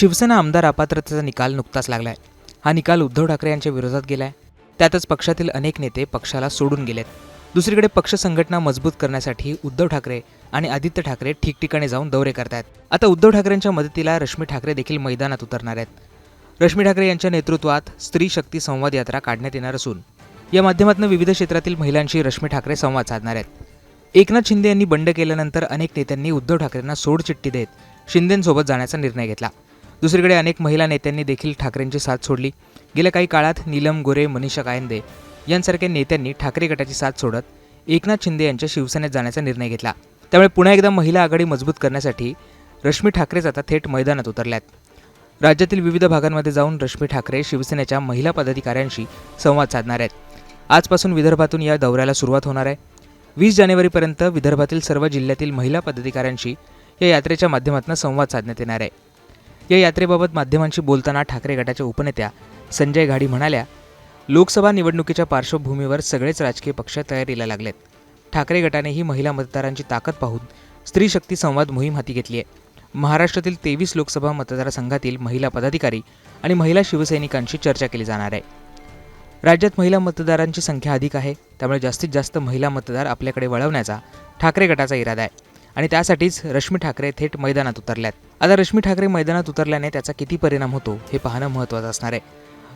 शिवसेना आमदार अपात्रतेचा निकाल नुकताच लागलाय. हा निकाल उद्धव ठाकरे यांच्या विरोधात गेलाय. त्यातच पक्षातील अनेक नेते पक्षाला सोडून गेलेत. दुसरीकडे पक्ष संघटना मजबूत करण्यासाठी उद्धव ठाकरे आणि आदित्य ठाकरे ठिकठिकाणी जाऊन दौरे करतायत. आता उद्धव ठाकरेंच्या मदतीला रश्मी ठाकरे देखील मैदानात उतरणार आहेत. रश्मी ठाकरे यांच्या नेतृत्वात स्त्री शक्ती संवाद यात्रा काढण्यात येणार असून या माध्यमातून विविध क्षेत्रातील महिलांशी रश्मी ठाकरे संवाद साधणार आहेत. एकनाथ शिंदे यांनी बंड केल्यानंतर अनेक नेत्यांनी उद्धव ठाकरेंना सोडचिठ्ठी देत शिंदेंसोबत जाण्याचा निर्णय घेतला. दुसरीकडे अनेक महिला नेत्यांनी देखील ठाकरेंची साथ सोडली. गेल्या काही काळात नीलम गोरे मनीषा कायंदे यांसारख्या नेत्यांनी ठाकरे गटाची साथ सोडत एकनाथ शिंदे यांच्या शिवसेनेत जाण्याचा निर्णय घेतला. त्यामुळे पुन्हा एकदा महिला आघाडी मजबूत करण्यासाठी रश्मी ठाकरेच आता थेट मैदानात उतरल्यात. राज्यातील विविध भागांमध्ये जाऊन रश्मी ठाकरे शिवसेनेच्या महिला पदाधिकाऱ्यांशी संवाद साधणार आहेत. आजपासून विदर्भातून या दौऱ्याला सुरुवात होणार आहे. वीस जानेवारीपर्यंत विदर्भातील सर्व जिल्ह्यातील महिला पदाधिकाऱ्यांशी या यात्रेच्या माध्यमातून संवाद साधण्यात येणार आहे. या यात्रेबाबत माध्यमांशी बोलताना ठाकरे गटाच्या उपनेत्या संजय घाडी म्हणाल्या लोकसभा निवडणुकीच्या पार्श्वभूमीवर सगळेच राजकीय पक्ष तयारीला लागलेत. ठाकरे गटानेही महिला मतदारांची ताकद पाहून स्त्री शक्ती संवाद मोहीम हाती घेतली आहे. महाराष्ट्रातील तेवीस लोकसभा मतदारसंघातील महिला पदाधिकारी आणि महिला शिवसैनिकांशी चर्चा केली जाणार आहे. राज्यात महिला मतदारांची संख्या अधिक आहे त्यामुळे जास्तीत जास्त महिला मतदार आपल्याकडे वळवण्याचा ठाकरे गटाचा इरादा आहे. आणि त्यासाठीच रश्मी ठाकरे थेट मैदानात उतरल्यात. आता रश्मी ठाकरे मैदानात उतरल्याने त्याचा किती परिणाम होतो हे पाहणं महत्त्वाचं असणार आहे.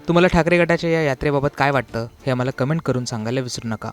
तुम्हाला ठाकरे गटाच्या या यात्रेबाबत काय वाटतं हे आम्हाला कमेंट करून सांगायला विसरू नका.